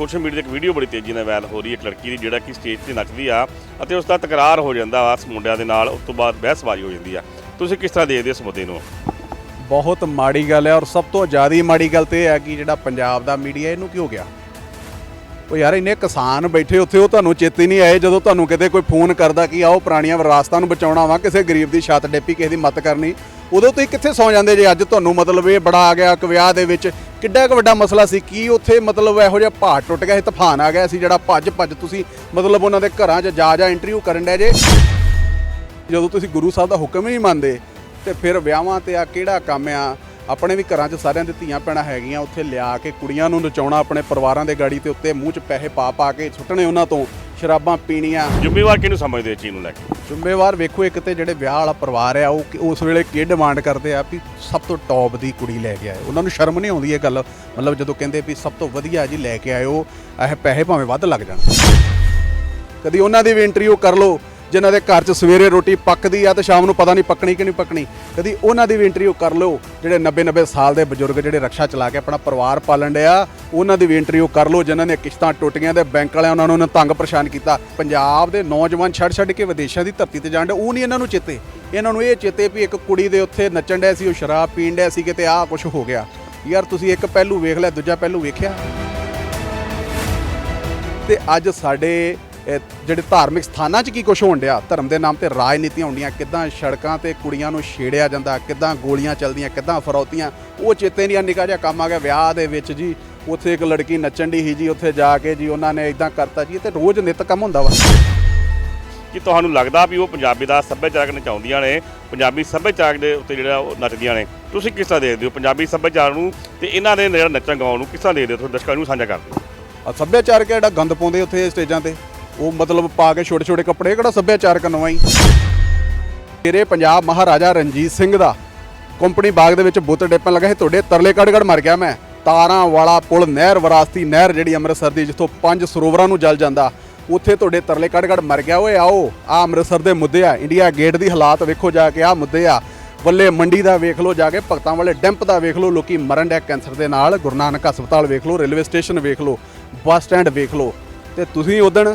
Social media ਤੇ ਇੱਕ video ਬੜੀ ਤੇਜ਼ੀ ਨਾਲ ਵਾਇਰਲ ਹੋ ਰਹੀ ਹੈ, ਇੱਕ ਲੜਕੀ ਦੀ, ਜਿਹੜਾ ਕਿ ਸਟੇਜ ਤੇ ਨੱਚਦੀ ਆ ਅਤੇ ਉਸ ਦਾ ਤਕਰਾਰ ਹੋ ਜਾਂਦਾ ਵਾ, ਉਸ ਮੁੰਡਿਆਂ ਦੇ ਨਾਲ, ਉਸ ਤੋਂ ਬਾਅਦ ਬਹਿਸਬਾਜ਼ੀ ਹੋ ਜਾਂਦੀ ਆ। ਤੁਸੀਂ ਕਿਸ ਤਰ੍ਹਾਂ ਦੇਖਦੇ ਹੋ ਇਸ ਮੁੱਦੇ ਨੂੰ? ਬਹੁਤ ਮਾੜੀ ਗੱਲ ਹੈ ਔਰ ਸਭ ਤੋਂ ਜ਼ਿਆਦਾ ਮਾੜੀ ਗੱਲ ਤੇ ਇਹ ਹੈ ਕਿ ਜਿਹੜਾ ਪੰਜਾਬ ਦਾ ਮੀਡੀਆ, ਇਹਨੂੰ ਕਿਉਂ ਗਿਆ? ਉਹ ਯਾਰ ਇੰਨੇ ਕਿਸਾਨ ਬੈਠੇ ਉੱਥੇ, ਉਹ ਤੁਹਾਨੂੰ ਚੇਤੇ ਨਹੀਂ ਆਏ ਜਦੋਂ ਤੁਹਾਨੂੰ ਕਿਤੇ ਕੋਈ ਫੋਨ ਕਰਦਾ ਕਿ ਆਓ ਪੁਰਾਣੀਆਂ ਵਿਰਾਸਤਾਂ ਨੂੰ ਬਚਾਉਣਾ ਵਾ, ਕਿਸੇ ਗਰੀਬ ਦੀ ਛੱਤ ਡੇਪੀ, ਕਿਸੇ ਦੀ ਮਦਦ ਕਰਨੀ, ਉਦੋਂ ਤੁਸੀਂ ਕਿੱਥੇ ਸੌ ਜਾਂਦੇ ਜੇ? ਅੱਜ ਤੁਹਾਨੂੰ ਮਤਲਬ ਇਹ ਬੜਾ ਆ ਗਿਆ ਇੱਕ ਵਿਆਹ ਦੇ ਵਿੱਚ ਕਿੱਡਾ ਕੁ ਵੱਡਾ ਮਸਲਾ ਸੀ, ਕੀ ਉੱਥੇ ਮਤਲਬ ਇਹੋ ਜਿਹਾ ਪਹਾੜ ਟੁੱਟ ਗਿਆ ਸੀ, ਤੂਫਾਨ ਆ ਗਿਆ ਸੀ, ਜਿਹੜਾ ਭੱਜ ਭੱਜ ਤੁਸੀਂ ਮਤਲਬ ਉਹਨਾਂ ਦੇ ਘਰਾਂ 'ਚ ਜਾ ਜਾ ਇੰਟਰਵਿਊ ਕਰਨ ਡਏ ਜੇ? ਜਦੋਂ ਤੁਸੀਂ ਗੁਰੂ ਸਾਹਿਬ ਦਾ ਹੁਕਮ ਹੀ ਨਹੀਂ ਮੰਨਦੇ, ਤੇ ਫਿਰ ਵਿਆਹਾਂ ਤੇ ਆ ਕਿਹੜਾ ਕੰਮ ਆ? ਆਪਣੇ ਵੀ ਘਰਾਂ 'ਚ ਸਾਰਿਆਂ ਦੇ ਧੀਆਂ ਭੈਣਾਂ ਹੈਗੀਆਂ, ਉੱਥੇ ਲਿਆ ਕੇ ਕੁੜੀਆਂ ਨੂੰ ਨਚਾਉਣਾ, ਆਪਣੇ ਪਰਿਵਾਰਾਂ ਦੇ ਗਾੜੀ ਤੇ ਉੱਤੇ ਮੂੰਹ 'ਚ ਪੈਸੇ ਪਾ ਪਾ ਕੇ ਸੁੱਟਣੇ ਉਹਨਾਂ ਤੋਂ। ਸ਼ਰਾਬਾਂ ਪੀਣੀਆਂ। ਜ਼ਿੰਮੇਵਾਰ ਕਿਹਨੂੰ ਸਮਝਦੇ ਚੀਜ਼ ਨੂੰ ਲੈ ਕੇ? ਜ਼ਿੰਮੇਵਾਰ ਵੇਖੋ ਇੱਕ ਤੇ ਜਿਹੜੇ ਵਿਆਹ ਵਾਲਾ ਪਰਿਵਾਰ ਆ ਉਹ ਉਸ ਵੇਲੇ ਕੀ ਡਿਮਾਂਡ ਕਰਦੇ ਆ ਵੀ ਸਭ ਤੋਂ ਟੌਪ ਦੀ ਕੁੜੀ ਲੈ ਕੇ ਆਏ ਉਹਨਾਂ ਨੂੰ ਸ਼ਰਮ ਨਹੀਂ ਆਉਂਦੀ ਇਹ ਗੱਲ। ਮਤਲਬ ਜਦੋਂ ਕਹਿੰਦੇ ਵੀ ਸਭ ਤੋਂ ਵਧੀਆ ਜੀ ਲੈ ਕੇ ਆਇਓ ਇਹ ਪੈਸੇ ਭਾਵੇਂ ਵੱਧ ਲੱਗ ਜਾਣ। ਕਦੀ ਉਹਨਾਂ ਦੀ ਵੀ ਇੰਟਰਵਿਊ ਕਰ ਲਓ। ਜਿਨ੍ਹਾਂ ਦੇ ਘਰ 'ਚ ਸਵੇਰੇ ਰੋਟੀ ਪੱਕਦੀ ਆ ਤੇ ਸ਼ਾਮ ਨੂੰ ਪਤਾ ਨਹੀਂ ਪੱਕਣੀ ਕਿ ਨਹੀਂ ਪੱਕਣੀ, ਕਦੀ ਉਹਨਾਂ ਦੀ ਵੀ ਇੰਟਰਵਿਊ ਕਰ ਲਓ, ਜਿਹੜੇ 90 90 ਸਾਲ ਦੇ ਬਜ਼ੁਰਗ ਜਿਹੜੇ ਰਕਸ਼ਾ ਚਲਾ ਕੇ ਆਪਣਾ ਪਰਿਵਾਰ ਪਾਲਣ ਡਿਆ, ਉਹਨਾਂ ਦੀ ਵੀ ਇੰਟਰਵਿਊ ਕਰ ਲਓ, ਜਿਨ੍ਹਾਂ ਨੇ ਕਿਸ਼ਤਾਂ ਟੁੱਟੀਆਂ ਤੇ ਬੈਂਕ ਵਾਲਿਆਂ ਉਹਨਾਂ ਨੂੰ ਤੰਗ ਪਰੇਸ਼ਾਨ ਕੀਤਾ। ਪੰਜਾਬ ਦੇ ਨੌਜਵਾਨ ਛੱਡ ਛੱਡ ਕੇ ਵਿਦੇਸ਼ਾਂ ਦੀ ਧਰਤੀ ਤੇ ਜਾਣ ਡੇ ਉਹ ਨਹੀਂ ਇਹਨਾਂ ਨੂੰ ਚੇਤੇ। ਇਹਨਾਂ ਨੂੰ ਇਹ ਚੇਤੇ ਵੀ ਇੱਕ ਕੁੜੀ ਦੇ ਉੱਥੇ ਨੱਚਣ ਡਿਆ ਸੀ, ਉਹ ਸ਼ਰਾਬ ਪੀਣ ਡਿਆ ਸੀ ਕਿਤੇ ਆਹ ਕੁਝ ਹੋ ਗਿਆ। ਯਾਰ ਤੁਸੀਂ ਇੱਕ ਪਹਿਲੂ ਵੇਖ ਲਿਆ, ਦੂਜਾ ਪਹਿਲੂ ਵੇਖਿਆ? ਤੇ ਅੱਜ ਸਾਡੇ ਜਿਹੜੇ ਧਾਰਮਿਕ ਸਥਾਨਾਂ 'ਚ ਕੀ ਕੁਝ ਹੋਣ ਡਿਆ? ਧਰਮ ਦੇ ਨਾਮ ਤੇ ਰਾਜਨੀਤੀਆਂ ਹੁੰਦੀਆਂ ਕਿੱਦਾਂ ਸੜਕਾਂ ਤੇ ਕੁੜੀਆਂ ਨੂੰ ਛੇੜਿਆ ਜਾਂਦਾ ਕਿੱਦਾਂ ਗੋਲੀਆਂ ਚੱਲਦੀਆਂ ਕਿੱਦਾਂ ਫਰੌਤੀਆਂ ਉਹ ਚੇਤੇ ਨਹੀਂ ਆ ਨਿੱਕਾ ਜਿਹਾ ਕੰਮ ਆ ਗਿਆ ਵਿਆਹ ਦੇ ਵਿੱਚ ਜੀ ਉੱਥੇ ਇੱਕ ਲੜਕੀ ਨੱਚਣ ਦੀ ਸੀ ਜੀ ਉੱਥੇ ਜਾ ਕੇ ਜੀ ਉਹਨਾਂ ਨੇ ਇਦਾਂ ਕਰਤਾ ਜੀ ਤੇ ਰੋਜ਼ ਨਿਤ ਕੰਮ ਹੁੰਦਾ ਵਾ। ਕਿ ਤੁਹਾਨੂੰ ਲੱਗਦਾ ਵੀ ਉਹ ਪੰਜਾਬੀ ਦਾ ਸੱਭਿਆਚਾਰਕ ਨਚਾਉਂਦੀਆਂ ਨੇ ਪੰਜਾਬੀ ਸੱਭਿਆਚਾਰਕ ਦੇ ਉੱਤੇ ਜਿਹੜਾ ਉਹ ਨੱਚਦੀਆਂ ਨੇ? ਤੁਸੀਂ ਕਿਸ ਤਰ੍ਹਾਂ ਦੇਖਦੇ ਹੋ ਪੰਜਾਬੀ ਸੱਭਿਆਚਾਰ ਨੂੰ ਤੇ ਇਹਨਾਂ ਦੇ ਜਿਹੜਾ ਨੱਚਣ ਗਾਉਣ ਨੂੰ ਕਿਸ ਤਰ੍ਹਾਂ ਦੇਖਦੇ ਹੋ? ਤੁਸੀਂ ਦਰਸ਼ਕਾਂ ਨੂੰ ਸਾਂਝਾ ਕਰਦੇ ਹੋ ਆ ਸੱਭਿਆਚਾਰਕ ਜਿਹੜਾ ਗੰਦ ਪਾਉਂਦੇ ਉੱਥੇ ਸਟੇਜਾਂ ਤੇ? ਉਹ ਮਤਲਬ ਪਾ ਕੇ ਛੋਟੇ ਛੋਟੇ ਕੱਪੜੇ ਇਹ ਕਿਹੜਾ ਸੱਭਿਆਚਾਰਕ ਨਵਾਂ ਹੀ ਮੇਰੇ ਪੰਜਾਬ ਮਹਾਰਾਜਾ ਰਣਜੀਤ ਸਿੰਘ ਦਾ ਕੰਪਨੀ ਬਾਗ ਦੇ ਵਿੱਚ ਬੁੱਤ ਡੇਪਣ ਲੱਗਾ ਸੀ, ਤੁਹਾਡੇ ਤਰਲੇ ਕੱਢ ਮਰ ਗਿਆ ਮੈਂ। ਤਾਰਾਂ ਵਾਲਾ ਪੁਲ, ਨਹਿਰ ਵਿਰਾਸਤੀ ਨਹਿਰ ਜਿਹੜੀ ਅੰਮ੍ਰਿਤਸਰ ਦੀ, ਜਿੱਥੋਂ ਪੰਜ ਸਰੋਵਰਾਂ ਨੂੰ ਜਲ ਜਾਂਦਾ, ਉੱਥੇ ਤੁਹਾਡੇ ਤਰਲੇ ਕੱਢ ਮਰ ਗਿਆ। ਓਏ ਆਓ, ਆ ਅੰਮ੍ਰਿਤਸਰ ਦੇ ਮੁੱਦੇ ਆ, ਇੰਡੀਆ ਗੇਟ ਦੀ ਹਾਲਾਤ ਵੇਖੋ ਜਾ ਕੇ, ਆ ਮੁੱਦੇ ਆ। ਵੱਲੇ ਮੰਡੀ ਦਾ ਵੇਖ ਲਓ ਜਾ ਕੇ, ਭਗਤਾਂ ਵਾਲੇ ਡੈਂਪ ਦਾ ਵੇਖ ਲਓ, ਲੋਕੀ ਮਰਨ ਡਿਆ ਕੈਂਸਰ ਦੇ ਨਾਲ। ਗੁਰੂ ਨਾਨਕ ਹਸਪਤਾਲ ਵੇਖ ਲਓ, ਰੇਲਵੇ ਸਟੇਸ਼ਨ ਵੇਖ ਲਓ, ਬੱਸ ਸਟੈਂਡ ਵੇਖ ਲਓ। ਤੇ ਤੁਸੀਂ ਉਦਣ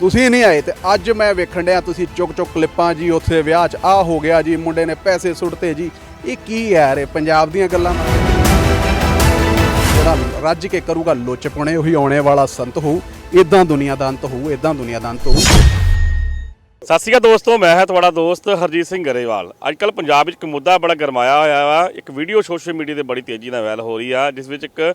ਤੁਸੀਂ ਨਹੀਂ ਆਏ ਤੇ ਅੱਜ ਮੈਂ ਵੇਖਣ ਡਿਆ ਤੁਸੀਂ ਚੁੱਕ ਚੁੱਕ ਕਲਿੱਪਾਂ ਜੀ, ਉੱਥੇ ਵਿਆਹ 'ਚ ਆ ਹੋ ਗਿਆ ਜੀ, ਮੁੰਡੇ ਨੇ ਪੈਸੇ ਸੁੱਟਤੇ ਜੀ। ਇਹ ਕੀ ਯਾਰ, ਇਹ ਪੰਜਾਬ ਦੀਆਂ ਗੱਲਾਂ ਜਿਹੜਾ ਰੱਜ ਕੇ ਕਰੂਗਾ ਲੁੱਚ ਉਹੀ ਆਉਣੇ ਵਾਲਾ ਸੰਤ ਹੋਊ। ਇਦਾਂ ਦੁਨੀਆ ਦਾ ਅੰਤ ਹੋਊ ਇਦਾਂ ਦੁਨੀਆ ਦਾ ਅੰਤ ਹੋਊ। ਸਤਿ ਸ਼੍ਰੀ ਅਕਾਲ ਦੋਸਤੋ, ਮੈਂ ਹਾਂ ਤੁਹਾਡਾ ਦੋਸਤ ਹਰਜੀਤ ਸਿੰਘ ਗਰੇਵਾਲ। ਅੱਜ ਕੱਲ ਪੰਜਾਬ ਵਿੱਚ ਇੱਕ ਮੁੱਦਾ ਬੜਾ ਗਰਮਾਇਆ ਹੋਇਆ ਵਾ। ਇੱਕ ਵੀਡੀਓ ਸੋਸ਼ਲ ਮੀਡੀਆ ਤੇ ਬੜੀ ਤੇਜ਼ੀ ਨਾਲ ਵਾਇਰਲ ਹੋ ਰਹੀ ਆ, ਜਿਸ ਵਿੱਚ ਇੱਕ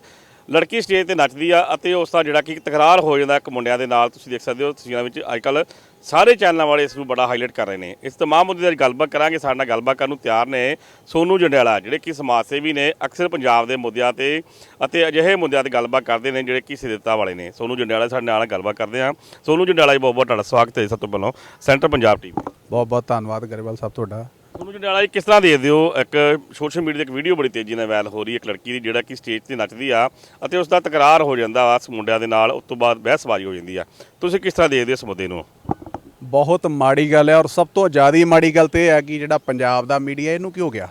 ਲੜਕੀ ਸਟੇਜ ਤੇ ਨੱਚਦੀ ਆ ਅਤੇ ਉਸ ਦਾ ਜਿਹੜਾ ਕਿ ਤਕਰਾਰ ਹੋ ਜਾਂਦਾ ਇੱਕ ਮੁੰਡਿਆਂ ਦੇ ਨਾਲ, ਤੁਸੀਂ ਦੇਖ ਸਕਦੇ ਹੋ ਤਸਵੀਰਾਂ ਵਿੱਚ ਅੱਜ ਕੱਲ ਸਾਰੇ ਚੈਨਲਾਂ ਵਾਲੇ ਇਸ ਨੂੰ ਬੜਾ ਹਾਈਲਾਈਟ ਕਰ ਰਹੇ ਨੇ। ਇਸ ਤਮਾਮ ਮੁੱਦੇ ਦੀ ਗੱਲਬਾਤ ਕਰਾਂਗੇ, ਸਾਡੇ ਨਾਲ ਗੱਲਬਾਤ ਕਰਨ ਨੂੰ ਤਿਆਰ ਨੇ ਸੋਨੂ ਜੰਡਿਆਲਾ, ਜਿਹੜੇ ਕਿ ਸਮਾਜ ਸੇਵੀ ਨੇ, ਅਕਸਰ ਪੰਜਾਬ ਦੇ ਮੁੱਦਿਆਂ ਤੇ ਅਤੇ ਅਜਿਹੇ ਮੁੱਦਿਆਂ ਤੇ ਗੱਲਬਾਤ ਕਰਦੇ ਨੇ ਜਿਹੜੇ ਕਿ ਸਿਰਤਾ ਵਾਲੇ ਨੇ। ਸੋਨੂ ਜੰਡਿਆਲਾ ਸਾਡੇ ਨਾਲ ਗੱਲਬਾਤ ਕਰਦੇ ਆ ਸੋਨੂ ਜੰਡਿਆਲਾ ਜੀ ਬਹੁਤ ਬਹੁਤ ਤੁਹਾਡਾ ਸਵਾਗਤ ਹੈ ਜੀ ਸਭ ਤੋਂ ਪਹਿਲਾਂ। ਸੈਂਟਰ ਪੰਜਾਬ ਟੀਵੀ ਬਹੁਤ ਬਹੁਤ ਧੰਨਵਾਦ ਗਰੇਵਾਲ ਸਾਹਿਬ ਤੁਹਾਡਾ। ਤੁਹਾਨੂੰ ਜੰਡਿਆਲਾ ਜੀ ਕਿਸ ਤਰ੍ਹਾਂ ਦੇਖਦੇ ਹੋ? ਇੱਕ ਸੋਸ਼ਲ ਮੀਡੀਆ ਤੇ ਇੱਕ ਵੀਡੀਓ ਬੜੀ ਤੇਜ਼ੀ ਨਾਲ ਵਾਇਰਲ ਹੋ ਰਹੀ ਹੈ ਇੱਕ ਲੜਕੀ ਦੀ, ਜਿਹੜਾ ਕਿ ਸਟੇਜ ਤੇ ਨੱਚਦੀ ਆ ਅਤੇ ਉਸ ਦਾ ਤਕਰਾਰ ਹੋ ਜਾਂਦਾ ਵਾ ਉਸ ਮੁੰਡਿਆਂ ਦੇ ਨਾਲ, ਉਸ ਤੋਂ ਬਾਅਦ ਬਹਿਸਬਾਜ਼ੀ ਹੋ ਜਾਂਦੀ ਆ। ਤੁਸੀਂ ਕਿਸ ਤਰ੍ਹਾਂ ਦੇਖਦੇ ਹੋ ਇਸ ਮੁੱਦੇ ਨੂੰ? ਬਹੁਤ ਮਾੜੀ ਗੱਲ ਹੈ ਔਰ ਸਭ ਤੋਂ ਜ਼ਿਆਦਾ ਮਾੜੀ ਗੱਲ ਤੇ ਇਹ ਹੈ ਕਿ ਜਿਹੜਾ ਪੰਜਾਬ ਦਾ ਮੀਡੀਆ ਇਹਨੂੰ ਕਿਉਂ ਗਿਆ?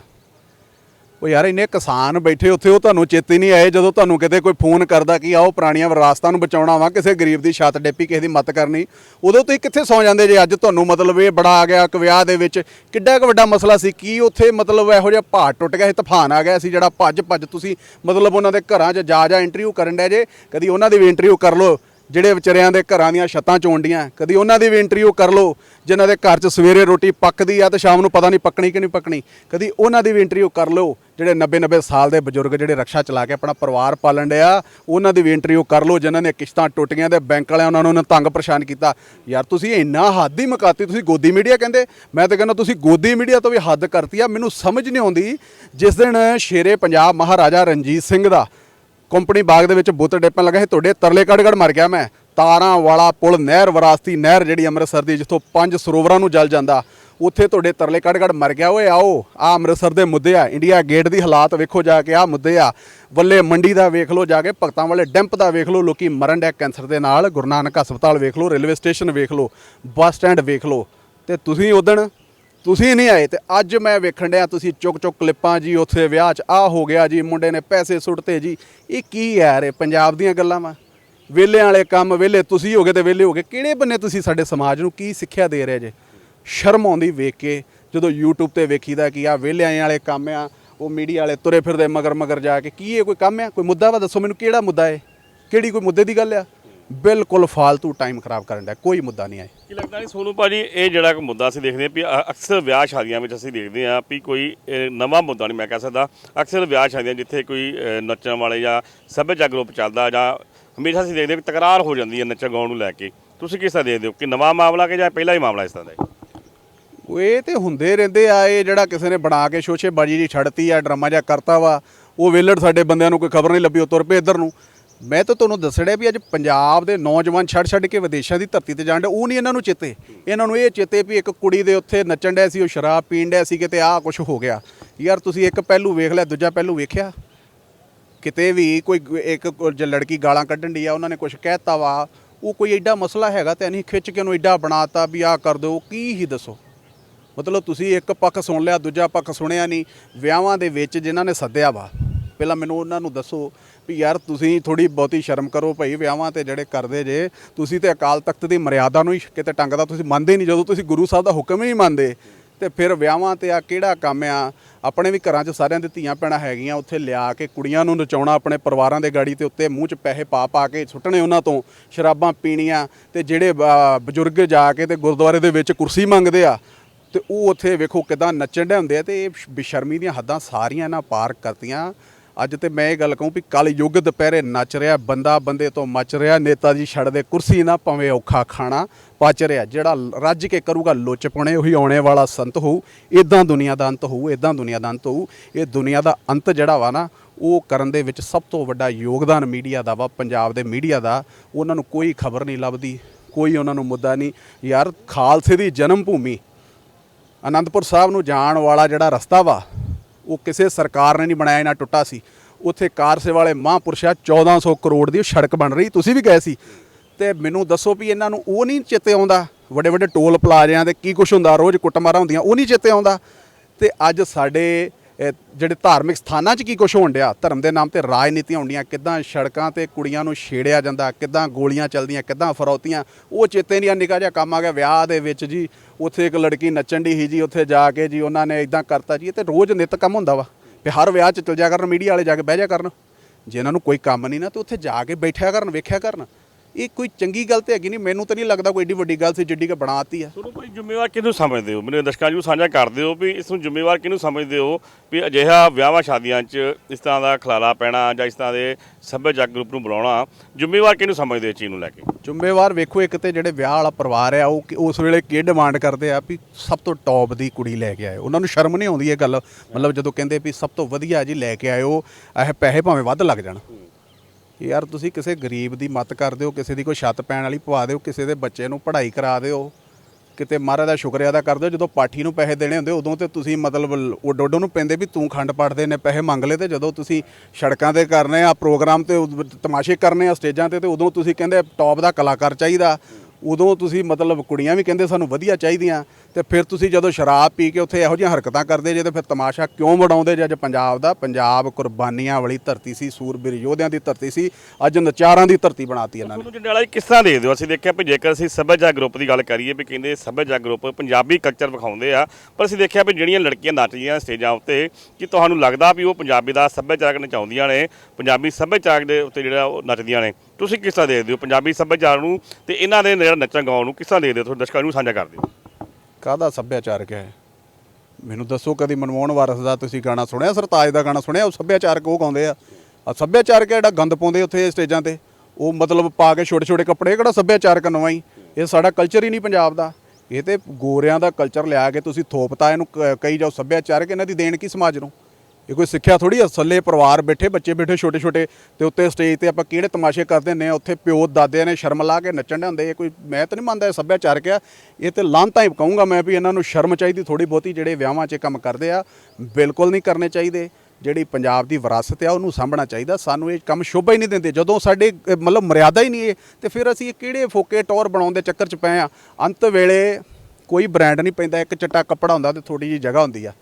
ਉਹ ਯਾਰ ਇੰਨੇ ਕਿਸਾਨ ਬੈਠੇ ਉੱਥੇ, ਉਹ ਤੁਹਾਨੂੰ ਚੇਤੇ ਨਹੀਂ ਆਏ ਜਦੋਂ ਤੁਹਾਨੂੰ ਕਿਤੇ ਕੋਈ ਫੋਨ ਕਰਦਾ ਕਿ ਆਓ ਪੁਰਾਣੀਆਂ ਵਿਰਾਸਤਾਂ ਨੂੰ ਬਚਾਉਣਾ ਵਾ, ਕਿਸੇ ਗਰੀਬ ਦੀ ਛੱਤ ਡੇਪੀ, ਕਿਸੇ ਦੀ ਮਦਦ ਕਰਨੀ। ਉਦੋਂ ਤੁਸੀਂ ਕਿੱਥੇ ਸੌ ਜਾਂਦੇ ਜੇ ਅੱਜ ਤੁਹਾਨੂੰ ਮਤਲਬ ਇਹ ਬੜਾ ਆ ਗਿਆ ਇੱਕ ਵਿਆਹ ਦੇ ਵਿੱਚ। ਕਿੱਡਾ ਕੁ ਵੱਡਾ ਮਸਲਾ ਸੀ, ਕੀ ਉੱਥੇ ਮਤਲਬ ਇਹੋ ਜਿਹਾ ਪਹਾੜ ਟੁੱਟ ਗਿਆ ਸੀ, ਤੂਫਾਨ ਆ ਗਿਆ ਸੀ, ਜਿਹੜਾ ਭੱਜ ਭੱਜ ਤੁਸੀਂ ਮਤਲਬ ਉਹਨਾਂ ਦੇ ਘਰਾਂ 'ਚ ਜਾ ਜਾ ਇੰਟਰਵਿਊ ਕਰਨ ਡਏ ਜੇ। ਕਦੀ ਉਹਨਾਂ ਦੀ ਵੀ ਇੰਟਰਵਿਊ ਕਰ ਲਓ, ਜਿਹੜੇ ਵਿਚਾਰਿਆਂ ਦੇ ਘਰਾਂ ਦੀਆਂ ਛੱਤਾਂ ਚੋਂਡੀਆਂ ਕਦੀ ਉਹਨਾਂ ਦੀ ਵੀ ਇੰਟਰਵਿਊ ਕਰ ਲਓ, ਜਿਨ੍ਹਾਂ ਦੇ ਘਰ 'ਚ ਸਵੇਰੇ ਰੋਟੀ ਪੱਕਦੀ ਆ ਤੇ ਸ਼ਾਮ ਨੂੰ ਪਤਾ ਨਹੀਂ ਪੱਕਣੀ ਕਿ ਨਹੀਂ ਪੱਕਣੀ। ਕਦੀ ਉਹਨਾਂ ਦੀ ਵੀ ਇੰਟਰਵਿਊ ਕਰ ਲਓ ਜਿਹੜੇ 90 90 ਸਾਲ ਦੇ ਬਜ਼ੁਰਗ ਜਿਹੜੇ ਰਕਸ਼ਾ ਚਲਾ ਕੇ ਆਪਣਾ ਪਰਿਵਾਰ ਪਾਲਣ ਡਿਆ ਉਹਨਾਂ ਦੀ ਵੀ ਇੰਟਰਵਿਊ ਕਰ ਲਓ, ਜਿਨ੍ਹਾਂ ਨੇ ਕਿਸ਼ਤਾਂ ਟੁੱਟੀਆਂ ਤੇ ਬੈਂਕ ਵਾਲਿਆਂ ਉਹਨਾਂ ਨੂੰ ਤੰਗ ਪਰੇਸ਼ਾਨ ਕੀਤਾ। ਯਾਰ ਤੁਸੀਂ ਇੰਨਾ ਹੱਦ ਹੀ ਮੁਕਾਤੀ, ਤੁਸੀਂ ਗੋਦੀ ਮੀਡੀਆ ਕਹਿੰਦੇ, ਮੈਂ ਤਾਂ ਕਹਿੰਦਾ ਤੁਸੀਂ ਗੋਦੀ ਮੀਡੀਆ ਤੋਂ ਵੀ ਹੱਦ ਕਰਤੀ ਆ, ਮੈਨੂੰ ਸਮਝ ਨਹੀਂ ਆਉਂਦੀ। ਜਿਸ ਦਿਨ ਸ਼ੇਰੇ ਪੰਜਾਬ ਮਹਾਰਾਜਾ ਰਣਜੀਤ ਸਿੰਘ ਦਾ ਕੰਪਨੀ ਬਾਗ ਦੇ ਵਿੱਚ ਬੁੱਤ ਡੇਪਣ ਲੱਗਾ ਸੀ, ਤੁਹਾਡੇ ਤਰਲੇ ਕੱਢ ਮਰ ਗਿਆ ਮੈਂ। ਤਾਰਾਂ ਵਾਲਾ ਪੁਲ ਨਹਿਰ, ਵਿਰਾਸਤੀ ਨਹਿਰ ਜਿਹੜੀ ਅੰਮ੍ਰਿਤਸਰ ਦੀ, ਜਿੱਥੋਂ ਪੰਜ ਸਰੋਵਰਾਂ ਨੂੰ ਜਲ ਜਾਂਦਾ। ਉੱਥੇ ਤੁਹਾਡੇ ਤਰਲੇ ਕੱਢ ਕੱਢ ਮਰ ਗਿਆ। ਓਏ ਆਓ, ਆ ਅੰਮ੍ਰਿਤਸਰ ਦੇ ਮੁੱਦੇ ਆ। ਇੰਡੀਆ ਗੇਟ ਦੀ ਹਾਲਾਤ ਵੇਖੋ ਜਾ ਕੇ, ਆ ਮੁੱਦੇ ਆ। ਵੱਲੇ ਮੰਡੀ ਦਾ ਵੇਖ ਲਓ ਜਾ ਕੇ, ਭਗਤਾਂ ਵਾਲੇ ਡੈਂਪ ਦਾ ਵੇਖ ਲਓ, ਲੋਕੀ ਮਰਨ ਡਿਆ ਕੈਂਸਰ ਦੇ ਨਾਲ। ਗੁਰੂ ਨਾਨਕ ਹਸਪਤਾਲ ਵੇਖ ਲਓ, ਰੇਲਵੇ ਸਟੇਸ਼ਨ ਵੇਖ ਲਓ, ਬੱਸ ਸਟੈਂਡ ਵੇਖ ਲਓ। ਤੇ ਤੁਸੀਂ ਉਦਣ ਤੁਸੀਂ ਨਹੀਂ ਆਏ ਤੇ ਅੱਜ ਮੈਂ ਵੇਖਣ ਡਿਆ, ਤੁਸੀਂ ਚੁੱਕ ਚੁੱਕ ਕਲਿੱਪਾਂ ਜੀ ਉੱਥੇ ਵਿਆਹ 'ਚ। ਆ ਹੋ ਗਿਆ ਜੀ, ਮੁੰਡੇ ਨੇ ਪੈਸੇ ਸੁੱਟਤੇ ਜੀ। ਇਹ ਕੀ ਯਾਰ ਇਹ ਪੰਜਾਬ ਦੀਆਂ ਗੱਲਾਂ ਵਾ? ਵਿਹਲਿਆਂ ਵਾਲੇ ਕੰਮ, ਵਿਹਲੇ ਤੁਸੀਂ ਹੋਗੇ ਤੇ ਵਿਹਲੇ ਹੋਗੇ ਕਿਹੜੇ ਬੰਨੇ ਤੁਸੀਂ ਸਾਡੇ ਸਮਾਜ ਨੂੰ ਕੀ ਸਿੱਖਿਆ ਦੇ ਰਹੇ ਜੇ? ਸ਼ਰਮ ਆਉਂਦੀ ਵੇਖ ਕੇ, ਜਦੋਂ YouTube ਤੇ ਵੇਖੀਦਾ ਕਿ ਆ ਵਿਹਲਿਆਂ ਵਾਲੇ ਕੰਮ ਆ, ਉਹ ਮੀਡੀਆ ਵਾਲੇ ਤੁਰੇ ਫਿਰਦੇ ਮਗਰ ਮਗਰ ਜਾ ਕੇ, ਕੀ ਇਹ ਕੋਈ ਕੰਮ ਆ? ਕੋਈ ਮੁੱਦਾ ਵਾ? ਦੱਸੋ ਮੈਨੂੰ ਕਿਹੜਾ ਮੁੱਦਾ ਹੈ ਕਿਹੜੀ ਕੋਈ ਮੁੱਦੇ ਦੀ ਗੱਲ ਆ? ਬਿਲਕੁਲ ਫਾਲਤੂ ਟਾਈਮ ਖਰਾਬ ਕਰਨ ਦਾ ਕੋਈ ਮੁੱਦਾ ਨਹੀਂ ਹੈ ਕੀ ਲੱਗਦਾ ਨਹੀਂ ਸੋਨੂ ਭਾਜੀ, ਇਹ ਜਿਹੜਾ ਕੋਈ ਮੁੱਦਾ ਅਸੀਂ ਦੇਖਦੇ ਹਾਂ ਵੀ ਅਕਸਰ ਵਿਆਹ ਸ਼ਾਦੀਆਂ ਵਿੱਚ ਅਸੀਂ ਦੇਖਦੇ ਹਾਂ ਵੀ ਕੋਈ, ਇਹ ਨਵਾਂ ਮੁੱਦਾ ਨਹੀਂ ਮੈਂ ਕਹਿ ਸਕਦਾ। ਅਕਸਰ ਵਿਆਹ ਸ਼ਾਦੀਆਂ ਜਿੱਥੇ ਕੋਈ ਨੱਚਣ ਵਾਲੇ ਜਾਂ ਸੱਭਿਆਚਾਰ ਗਰੁੱਪ ਚੱਲਦਾ ਜਾਂ ਹਮੇਸ਼ਾ ਅਸੀਂ ਦੇਖਦੇ ਹਾਂ ਵੀ ਤਕਰਾਰ ਹੋ ਜਾਂਦੀ ਹੈ ਨੱਚਣ ਗਾਉਣ ਨੂੰ ਲੈ ਕੇ। ਤੁਸੀਂ ਕਿਸ ਤਰ੍ਹਾਂ ਦੇਖਦੇ ਹੋ? ਕਿ ਨਵਾਂ ਮਾਮਲਾ ਕਿ ਜਾਂ ਪਹਿਲਾ ਹੀ ਮਾਮਲਾ ਇਸ ਤਰ੍ਹਾਂ ਦਾ ਹੈ? ਉਹ ਇਹ ਤੇ ਹੁੰਦੇ ਰਹਿੰਦੇ ਆ, ਇਹ ਜਿਹੜਾ ਕਿਸੇ ਨੇ ਬਣਾ ਕੇ ਸ਼ੋਸ਼ੇ ਬਾਜੀ ਜੀ ਛੱਡਤੀ ਆ, ਡਰਾਮਾ ਜਿਹਾ ਕਰਤਾ ਵਾ, ਉਹ ਵੇਲੜ ਸਾਡੇ ਬੰਦਿਆਂ ਨੂੰ ਕੋਈ ਖਬਰ ਨਹੀਂ ਲੱਭੀ, ਉਹ ਤੁਰ ਪਏ ਇੱਧਰ ਨੂੰ। ਮੈਂ ਤਾਂ ਤੁਹਾਨੂੰ ਦੱਸੜਿਆ ਵੀ ਅੱਜ ਪੰਜਾਬ ਦੇ ਨੌਜਵਾਨ ਛੱਡ ਛੱਡ ਕੇ ਵਿਦੇਸ਼ਾਂ ਦੀ ਧਰਤੀ ਤੇ ਜਾਣ ਡੇ ਉਹ ਨਹੀਂ ਇਹਨਾਂ ਨੂੰ ਚੇਤੇ। ਇਹਨਾਂ ਨੂੰ ਇਹ ਚੇਤੇ ਵੀ ਇੱਕ ਕੁੜੀ ਦੇ ਉੱਥੇ ਨੱਚਣ ਡਿਆ ਸੀ, ਉਹ ਸ਼ਰਾਬ ਪੀਣ ਡਿਆ ਸੀ ਕਿਤੇ ਆਹ ਕੁਝ ਹੋ ਗਿਆ। ਯਾਰ ਤੁਸੀਂ ਇੱਕ ਪਹਿਲੂ ਵੇਖ ਲਿਆ, ਦੂਜਾ ਪਹਿਲੂ ਵੇਖਿਆ? ਕਿਤੇ ਵੀ ਕੋਈ ਇੱਕ ਕੋ- ਜੇ ਲੜਕੀ ਗਾਲਾਂ ਕੱਢਣ ਦੀ ਆ, ਉਹਨਾਂ ਨੇ ਕੁਝ ਕਹਿਤਾ ਵਾ, ਉਹ ਕੋਈ ਐਡਾ ਮਸਲਾ ਹੈਗਾ ਤੇ ਨਹੀਂ ਖਿੱਚ ਕੇ ਉਹਨੂੰ ਐਡਾ ਬਣਾਤਾ ਵੀ ਆਹ ਕਰ ਦਿਓ, ਕੀ ਹੀ ਦੱਸੋ? ਮਤਲਬ ਤੁਸੀਂ ਇੱਕ ਪੱਖ ਸੁਣ ਲਿਆ, ਦੂਜਾ ਪੱਖ ਸੁਣਿਆ ਨਹੀਂ। ਵਿਆਹਾਂ ਦੇ ਵਿੱਚ ਜਿਨ੍ਹਾਂ ਨੇ ਸੱਦਿਆ ਵਾ, ਪਹਿਲਾਂ ਮੈਨੂੰ ਉਹਨਾਂ ਨੂੰ ਦੱਸੋ ਵੀ ਯਾਰ ਤੁਸੀਂ ਥੋੜੀ ਬਹੁਤੀ ਸ਼ਰਮ ਕਰੋ ਭਾਈ, ਵਿਆਹਾਂ ਤੇ ਜਿਹੜੇ ਕਰਦੇ ਜੇ, ਤੁਸੀਂ ਤੇ ਅਕਾਲ ਤਖਤ ਦੀ ਮਰਿਆਦਾ ਨੂੰ ਹੀ ਕਿਤੇ ਟੰਗਦਾ ਤੁਸੀਂ ਮੰਨਦੇ ਨਹੀਂ, ਜਦੋਂ ਤੁਸੀਂ ਗੁਰੂ ਸਾਹਿਬ ਦਾ ਹੁਕਮ ਹੀ ਨਹੀਂ ਮੰਨਦੇ। ਤੇ ਫਿਰ ਵਿਆਹਾਂ ਤੇ ਆ ਕਿਹੜਾ ਕੰਮ ਆ? ਆਪਣੇ ਵੀ ਘਰਾਂ 'ਚ ਸਾਰਿਆਂ ਦੇ ਧੀਆਂ ਭੈਣਾਂ ਹੈਗੀਆਂ, ਉੱਥੇ ਲਿਆ ਕੇ ਕੁੜੀਆਂ ਨੂੰ ਨਚਾਉਣਾ, ਆਪਣੇ ਪਰਿਵਾਰਾਂ ਦੇ ਗਾੜੀ ਤੇ ਉੱਤੇ ਮੂੰਹ 'ਚ ਪੈਸੇ ਪਾ ਪਾ ਕੇ ਸੁੱਟਣੇ ਉਹਨਾਂ ਤੋਂ, ਸ਼ਰਾਬਾਂ ਪੀਣੀਆਂ। ਤੇ ਜਿਹੜੇ ਬਜ਼ੁਰਗ ਜਾ ਕੇ ਤੇ ਗੁਰਦੁਆਰੇ ਦੇ ਵਿੱਚ ਕੁਰਸੀ ਮੰਗਦੇ ਆ ਤੇ ਉਹ ਉੱਥੇ ਵੇਖੋ ਕਿਦਾਂ ਨੱਚਣ ਡੇ ਹੁੰਦੇ ਆ ਤੇ ਇਹ ਬੇਸ਼ਰਮੀ ਦੀਆਂ ਹੱਦਾਂ ਸਾਰੀਆਂ ਨਾ ਪਾਰ ਕਰਤੀਆਂ। ਅੱਜ ਤੇ ਮੈਂ ਇਹ ਗੱਲ ਕਹੂੰ ਵੀ ਕੱਲ ਯੁੱਗ ਦੁਪਹਿਰੇ ਨੱਚ ਰਿਹਾ, ਬੰਦਾ ਬੰਦੇ ਤੋਂ ਮੱਚ ਰਿਹਾ, ਨੇਤਾ ਜੀ ਛੱਡਦੇ ਕੁਰਸੀ ਨਾ ਭਾਵੇਂ ਔਖਾ ਖਾਣਾ ਪਚ ਰਿਹਾ, ਜਿਹੜਾ ਰੱਜ ਕੇ ਕਰੂਗਾ ਲੁੱਚ ਪੁਣੇ ਉਹੀ ਆਉਣੇ ਵਾਲਾ ਸੰਤ ਹੋਊ। ਇਦਾਂ ਦੁਨੀਆ ਦਾ ਅੰਤ ਹੋਊ ਇਦਾਂ ਦੁਨੀਆ ਦਾ ਅੰਤ ਹੋਊ। ਇਹ ਦੁਨੀਆ ਦਾ ਅੰਤ ਜਿਹੜਾ ਵਾ ਨਾ, ਉਹ ਕਰਨ ਦੇ ਵਿੱਚ ਸਭ ਤੋਂ ਵੱਡਾ ਯੋਗਦਾਨ ਮੀਡੀਆ ਦਾ ਵਾ, ਪੰਜਾਬ ਦੇ ਮੀਡੀਆ ਦਾ। ਉਹਨਾਂ ਨੂੰ ਕੋਈ ਖਬਰ ਨਹੀਂ ਲੱਭਦੀ, ਕੋਈ ਉਹਨਾਂ ਨੂੰ ਮੁੱਦਾ ਨਹੀਂ। ਯਾਰ ਖਾਲਸੇ ਦੀ ਜਨਮ ਭੂਮੀ ਅਨੰਦਪੁਰ ਸਾਹਿਬ ਨੂੰ ਜਾਣ ਵਾਲਾ ਜਿਹੜਾ ਰਸਤਾ ਵਾ, ਉਹ ਕਿਸੇ ਸਰਕਾਰ ਨੇ ਨਹੀਂ ਬਣਾਇਆ ਇਹਨਾਂ ਟੁੱਟਾ ਸੀ। ਉੱਥੇ ਕਾਰ ਸੇਵਾ ਵਾਲੇ ਮਹਾਂਪੁਰਸ਼ਾ 1400 ਕਰੋੜ ਦੀ ਸੜਕ ਬਣ ਰਹੀ। ਤੁਸੀਂ ਵੀ ਗਏ ਸੀ। ਤੇ ਮੈਨੂੰ ਦੱਸੋ ਵੀ ਇਹਨਾਂ ਨੂੰ ਉਹ ਨਹੀਂ ਚੇਤੇ ਆਉਂਦਾ। ਵੱਡੇ ਵੱਡੇ ਟੋਲ ਪਲਾਜ਼ਿਆਂ ਤੇ ਕੀ ਕੁਛ ਹੁੰਦਾ, ਰੋਜ਼ ਕੁੱਟਮਾਰਾਂ ਹੁੰਦੀਆਂ, ਉਹ ਨਹੀਂ ਚੇਤੇ ਆਉਂਦਾ। ਤੇ ਅੱਜ ਸਾਡੇ ਜਿਹੜੇ ਧਾਰਮਿਕ ਸਥਾਨਾਂ 'ਚ ਕੀ ਕੁਛ ਹੋਣ ਡਿਆ? ਧਰਮ ਦੇ ਨਾਮ ਤੇ ਰਾਜਨੀਤੀਆਂ ਹੁੰਦੀਆਂ, ਕਿੱਦਾਂ ਸੜਕਾਂ ਤੇ ਕੁੜੀਆਂ ਨੂੰ ਛੇੜਿਆ ਜਾਂਦਾ, ਕਿੱਦਾਂ ਗੋਲੀਆਂ ਚੱਲਦੀਆਂ, ਕਿੱਦਾਂ ਫਰੌਤੀਆਂ, ਉਹ ਚੇਤੇ ਨਹੀਂ ਆ, ਨਿਕਾ ਜਿਹਾ ਕੰਮ ਆ ਗਿਆ ਵਿਆਹ ਦੇ ਵਿੱਚ ਜੀ, ਉੱਥੇ ਇੱਕ ਲੜਕੀ ਨੱਚਣ ਦੀ ਸੀ ਜੀ, ਉੱਥੇ ਜਾ ਕੇ ਜੀ ਉਹਨਾਂ ਨੇ ਇਦਾਂ ਕਰਤਾ ਜੀ, ਇਹ ਤੇ ਰੋਜ਼ ਨਿਤ ਕੰਮ ਹੁੰਦਾ ਵਾ, ਵੀ ਹਰ ਵਿਆਹ 'ਚ ਚਲ ਜਾ ਕਰਨ, ਮੀਡੀਆ ਵਾਲੇ ਜਾ ਕੇ ਬਹਿ ਜਾ ਕਰਨ, ਜੇ ਇਹਨਾਂ ਨੂੰ ਕੋਈ ਕੰਮ ਨਹੀਂ ਨਾ, ਤੇ ਉੱਥੇ ਜਾ ਕੇ ਬੈਠਿਆ ਕਰਨ, ਵੇਖਿਆ ਕਰਨ। ਇਹ ਕੋਈ ਚੰਗੀ ਗੱਲ ਤੇ ਹੈਗੀ ਨਹੀਂ ਮੈਨੂੰ ਤਾਂ ਨਹੀਂ ਲੱਗਦਾ ਕੋਈ ਏਡੀ ਵੱਡੀ ਗੱਲ ਸੀ ਜਿੱਡੀ ਕਿ ਬਣਾਤੀ ਆ। ਸੋਨੂ ਭਾਈ ਜ਼ਿੰਮੇਵਾਰ ਕਿਹਨੂੰ ਸਮਝਦੇ ਹੋ? ਮੈਨੂੰ ਦਰਸ਼ਕਾਂ ਨੂੰ ਸਾਂਝਾ ਕਰਦੇ ਹੋ ਵੀ ਇਸ ਨੂੰ ਜ਼ਿੰਮੇਵਾਰ ਕਿਹਨੂੰ ਸਮਝਦੇ ਹੋ? ਵੀ ਅਜਿਹਾ ਵਿਆਹਾਂ ਸ਼ਾਦੀਆਂ 'ਚ ਇਸ ਤਰ੍ਹਾਂ ਦਾ ਖਲਾਰਾ ਪੈਣਾ ਜਾਂ ਇਸ ਤਰ੍ਹਾਂ ਦੇ ਸੱਭਿਆਚਾਰ ਗਰੁੱਪ ਨੂੰ ਬੁਲਾਉਣਾ ਜ਼ਿੰਮੇਵਾਰ ਕਿਹਨੂੰ ਸਮਝਦੇ ਹੋ ਇਸ ਚੀਜ਼ ਨੂੰ ਲੈ ਕੇ? ਜ਼ਿੰਮੇਵਾਰ ਵੇਖੋ ਇੱਕ ਤੇ ਜਿਹੜੇ ਵਿਆਹ ਵਾਲਾ ਪਰਿਵਾਰ ਆ ਉਹ ਕਿ- ਉਸ ਵੇਲੇ ਕੀ ਡਿਮਾਂਡ ਕਰਦੇ ਆ ਵੀ ਸਭ ਤੋਂ ਟੌਪ ਦੀ ਕੁੜੀ ਲੈ ਕੇ ਆਇਓ। ਉਹਨਾਂ ਨੂੰ ਸ਼ਰਮ ਨਹੀਂ ਆਉਂਦੀ ਇਹ ਗੱਲ ਮਤਲਬ ਜਦੋਂ ਕਹਿੰਦੇ ਵੀ ਸਭ ਤੋਂ ਵਧੀਆ ਜੀ ਲੈ ਕੇ ਆਇਓ ਇਹ ਪੈਸੇ ਭਾਵੇਂ ਵੱਧ ਲੱਗ ਜਾਣ। ਯਾਰ ਤੁਸੀਂ ਕਿਸੇ ਗਰੀਬ ਦੀ ਮਤ ਕਰ ਦਿਓ ਕਿਸੇ ਦੀ ਕੋਈ ਛੱਤ ਪੈਣ ਵਾਲੀ ਪਵਾ ਦਿਓ, ਕਿਸੇ ਦੇ ਬੱਚੇ ਨੂੰ ਪੜ੍ਹਾਈ ਕਰਾ ਦਿਓ, ਕਿਤੇ ਮਹਾਰਾਜ ਦਾ ਸ਼ੁਕਰ ਅਦਾ ਕਰ ਦਿਓ, ਜਦੋਂ ਪਾਠੀ ਨੂੰ ਪੈਸੇ ਦੇਣੇ ਹੁੰਦੇ, ਉਦੋਂ ਤੇ ਤੁਸੀਂ ਮਤਲਬ ਉਹ ਡੋਡੋ ਨੂੰ ਪੈਂਦੇ ਵੀ ਤੂੰ ਖੰਡ ਪਾਠਦੇ ਨੇ, ਪੈਸੇ ਮੰਗ ਲਏ ਤੇ ਜਦੋਂ ਤੁਸੀਂ ਸੜਕਾਂ ਤੇ ਕਰਨੇ ਆ ਪ੍ਰੋਗਰਾਮ ਤੇ ਤਮਾਸ਼ੇ ਕਰਨੇ ਆ, ਸਟੇਜਾਂ ਤੇ ਤੇ ਉਦੋਂ ਤੁਸੀਂ ਕਹਿੰਦੇ ਟੌਪ ਦਾ ਕਲਾਕਾਰ ਚਾਹੀਦਾ। ਉਦੋਂ ਤੁਸੀਂ ਮਤਲਬ ਕੁੜੀਆਂ ਵੀ ਕਹਿੰਦੇ ਸਾਨੂੰ ਵਧੀਆ ਚਾਹੀਦੀਆਂ ਤੇ ਫਿਰ ਤੁਸੀਂ ਜਦੋਂ ਸ਼ਰਾਬ ਪੀ ਕੇ ਉੱਥੇ ਇਹੋ ਜਿਹੀਆਂ ਹਰਕਤਾਂ ਕਰਦੇ ਜੇ ਤੇ ਫਿਰ ਤਮਾਸ਼ਾ ਕਿਉਂ ਵਡਾਉਂਦੇ ਜੇ? ਅੱਜ ਪੰਜਾਬ ਦਾ, ਪੰਜਾਬ ਕੁਰਬਾਨੀਆਂ ਵਾਲੀ ਧਰਤੀ ਸੀ, ਸੂਰਬੀਰ ਯੋਧਿਆਂ ਦੀ ਧਰਤੀ ਸੀ, ਅੱਜ ਨਚਾਰਾਂ ਦੀ ਧਰਤੀ ਬਣਾਤੀ ਇਹਨਾਂ ਨੇ। ਤੁਹਾਨੂੰ ਜੰਡਿਆਲਾ ਕਿਸ ਤਰ੍ਹਾਂ ਦੇਖਦੇ ਹੋ? ਅਸੀਂ ਦੇਖਿਆ ਵੀ ਜੇਕਰ ਅਸੀਂ ਸੱਭਿਆਚਾਰ ਗਰੁੱਪ ਦੀ ਗੱਲ ਕਰੀਏ ਵੀ ਕਹਿੰਦੇ ਸੱਭਿਆਚਾਰ ਗਰੁੱਪ ਪੰਜਾਬੀ ਕਲਚਰ ਵਿਖਾਉਂਦੇ ਆ, ਪਰ ਅਸੀਂ ਦੇਖਿਆ ਵੀ ਜਿਹੜੀਆਂ ਲੜਕੀਆਂ ਨੱਚਦੀਆਂ ਸਟੇਜਾਂ ਉੱਤੇ, ਕਿ ਤੁਹਾਨੂੰ ਲੱਗਦਾ ਵੀ ਉਹ ਪੰਜਾਬੀ ਦਾ ਸੱਭਿਆਚਾਰਕ ਨਚਾਉਂਦੀਆਂ ਨੇ, ਪੰਜਾਬੀ ਸੱਭਿਆਚਾਰ ਦੇ ਉੱਤੇ ਜਿਹੜਾ ਉਹ ਨੱਚਦੀਆਂ ਨੇ। ਤੁਸੀਂ ਕਿਸ ਤਰ੍ਹਾਂ ਦੇਖਦੇ ਹੋ? ਪੰਜਾਬੀ ਸੱਭਿਆਚਾਰ ਨੂੰ ਤੇ ਇਹਨਾਂ ਦੇ ਜਿਹੜਾ ਨੱਚਣ ਗਾਉਣ ਨੂੰ ਕਿਸ ਤਰ੍ਹਾਂ ਦੇਖਦੇ ਹੋ? ਤੁਹਾਡੇ ਦਰਸ਼ਕਾਂ ਨੂੰ ਸਾਂਝਾ ਕਰ ਦਿਓ ਕਾਹਦਾ ਸੱਭਿਆਚਾਰਕ ਹੈ? ਮੈਨੂੰ ਦੱਸੋ, ਕਦੀ ਮਨਮੋਹਨ ਵਾਰਸ ਦਾ ਤੁਸੀਂ ਗਾਣਾ ਸੁਣਿਆ? ਸਰਤਾਜ ਦਾ ਗਾਣਾ ਸੁਣਿਆ? ਉਹ ਸੱਭਿਆਚਾਰਕ ਉਹ ਗਾਉਂਦੇ ਆ। ਆ ਸੱਭਿਆਚਾਰਕ ਹੈ ਜਿਹੜਾ ਗੰਦ ਪਾਉਂਦੇ ਉੱਥੇ ਸਟੇਜਾਂ ਤੇ। ਉਹ ਮਤਲਬ ਪਾ ਕੇ ਛੋਟੇ ਛੋਟੇ ਕੱਪੜੇ, ਕਿਹੜਾ ਸੱਭਿਆਚਾਰਕ ਨਵਾਂ ਹੀ? ਇਹ ਸਾਡਾ ਕਲਚਰ ਹੀ ਨਹੀਂ ਪੰਜਾਬ ਦਾ। ਇਹ ਤੇ ਗੋਰਿਆਂ ਦਾ ਕਲਚਰ ਲਿਆ ਕੇ ਤੁਸੀਂ ਥੋਪਤਾ, ਇਹਨੂੰ ਕ- ਕਹੀ ਜਾਓ ਸੱਭਿਆਚਾਰਕ, ਇਹਨਾਂ ਦੀ ਦੇਣ ਕੀ ਸਮਾਜ ਨੂੰ? ਇਹ ਕੋਈ ਸਿੱਖਿਆ ਥੋੜੀ ਥੱਲੇ ਪਰਿਵਾਰ ਬੈਠੇ, ਬੱਚੇ ਬੈਠੇ ਛੋਟੇ ਛੋਟੇ ਤੇ ਉੱਤੇ ਸਟੇਜ ਤੇ ਆਪਾਂ ਕਿਹੜੇ ਤਮਾਸ਼ੇ ਕਰਦੇ ਨੇ? ਉੱਥੇ ਪਿਓ ਦਾਦਿਆਂ ਨੇ ਸ਼ਰਮ ਲਾ ਕੇ ਨੱਚਣ ਦੇ ਹੁੰਦੇ, ਇਹ ਕੋਈ ਮੈਂ ਤਾਂ ਨਹੀਂ ਮੰਨਦਾ ਇਹ ਸੱਭਿਆਚਾਰਕ ਆ। ਇਹ ਤੇ ਲਾਂਤਾਂ ਹੀ ਕਹੂੰਗਾ ਮੈਂ ਵੀ ਇਹਨਾਂ ਨੂੰ ਸ਼ਰਮ ਚਾਹੀਦੀ ਥੋੜੀ ਬਹੁਤੀ, ਜਿਹੜੇ ਵਿਆਹਾਂ 'ਚ ਕੰਮ ਕਰਦੇ ਆ, ਬਿਲਕੁਲ ਨਹੀਂ ਕਰਨੇ ਚਾਹੀਦੇ। ਜਿਹੜੀ ਪੰਜਾਬ ਦੀ ਵਿਰਾਸਤ ਆ, ਉਹਨੂੰ ਸਾਂਭਣਾ ਚਾਹੀਦਾ। ਸਾਨੂੰ ਇਹ ਕੰਮ ਸ਼ੋਭਾ ਹੀ ਨਹੀਂ ਦਿੰਦੇ। ਜਦੋਂ ਸਾਡੇ ਮਤਲਬ ਮਰਿਆਦਾ ਹੀ ਨਹੀਂ ਇਹ, ਤੇ ਫਿਰ ਅਸੀਂ ਇਹ ਕਿਹੜੇ ਫੋਕੇ ਟੌਰ ਬਣਾਉਣ ਦੇ ਚੱਕਰ 'ਚ ਪਏ ਆ? ਅੰਤ ਵੇਲੇ ਕੋਈ ਬ੍ਰਾਂਡ ਨਹੀਂ ਪੈਂਦਾ, ਇੱਕ ਚਿੱਟਾ ਕੱਪੜਾ ਹੁੰਦਾ ਤੇ ਥੋੜੀ ਜਿਹੀ ਜਗ੍ਹਾ ਹੁੰਦੀ ਆ।